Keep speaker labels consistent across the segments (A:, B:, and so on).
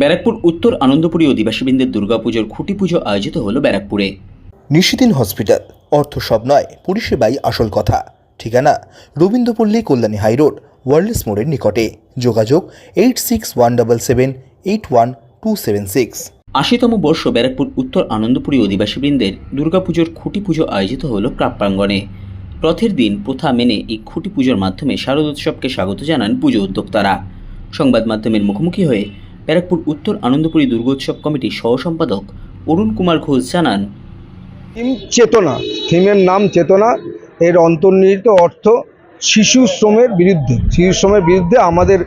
A: ব্যারাকপুর উত্তর আনন্দপুরী অধিবাসীবৃন্দের দুর্গাপুজোর খুঁটি পুজো আয়োজিত হলো ব্যারাকপুরে।
B: নিশিদিন হসপিটাল অর্থ সব নয় পরিষেবাই আসল কথা। ঠিকানা রবীন্দ্রপল্লী কল্যাণী হাইরোড ওয়ার্ল্ডস মোড়ের নিকটে। যোগাযোগ eight six one double seven eight one two seven six.
A: আশিতম বর্ষ ব্যারাকপুর উত্তর আনন্দপুরী অধিবাসীবৃন্দের দুর্গাপুজোর খুঁটি পুজো আয়োজিত হলো প্রাপ্রাঙ্গণে রথের দিন প্রথা মেনে এই খুঁটি পুজোর মাধ্যমে শারদোৎসবকে স্বাগত জানান পুজো উদ্যোক্তারা। সংবাদ মাধ্যমের মুখোমুখি হয়ে ব্যারাকপুর উত্তর আনন্দপুরী দুর্গোৎসব কমিটির সহ সম্পাদক অরুণ কুমার ঘোষ জানান,
C: থিম চেতনা, থিমের নাম চেতনা, এর অন্তর্নিহিত অর্থ শিশু শ্রমের বিরুদ্ধে। শিশু শ্রমের বিরুদ্ধে আমাদের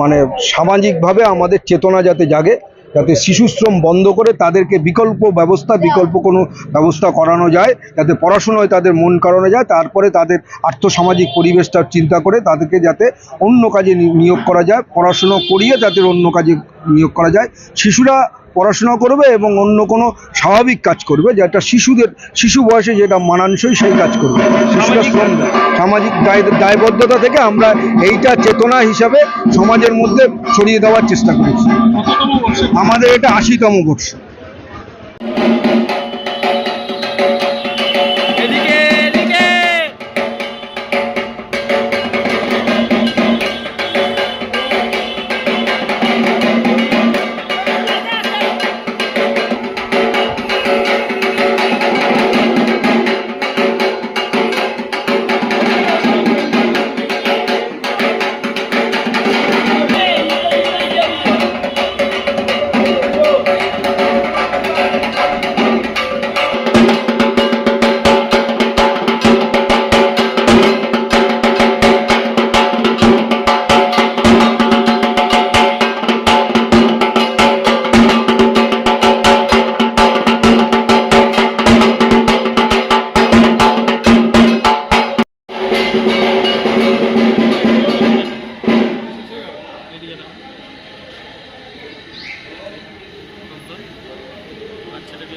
C: মানে সামাজিকভাবে আমাদের চেতনা যাতে জাগে যাতে শিশু শ্রম বন্ধ করে তাদেরকে বিকল্প ব্যবস্থা বিকল্প কোনো ব্যবস্থা করানো যায় যাতে পড়াশোনায় তাদের মন করানো যায় তারপরে তাদের আর্থসামাজিক পরিবেশটা চিন্তা করে তাদেরকে যাতে অন্য কাজে নিয়োগ করা যায় পড়াশুনো করিয়ে তাদের অন্য কাজে নিয়োগ করা যায়। শিশুরা পড়াশোনা করবে এবং অন্য কোনো স্বাভাবিক কাজ করবে যেটা শিশুদের শিশু বয়সে যেটা মানানসই সেই কাজ করবে। শিশুরা শ্রম সামাজিক দায়বদ্ধতা থেকে আমরা এইটা চেতনা হিসাবে সমাজের মধ্যে ছড়িয়ে দেওয়ার চেষ্টা করেছি। আমাদের এটা আশিতম বর্ষ।
B: বাচ্চাটাকে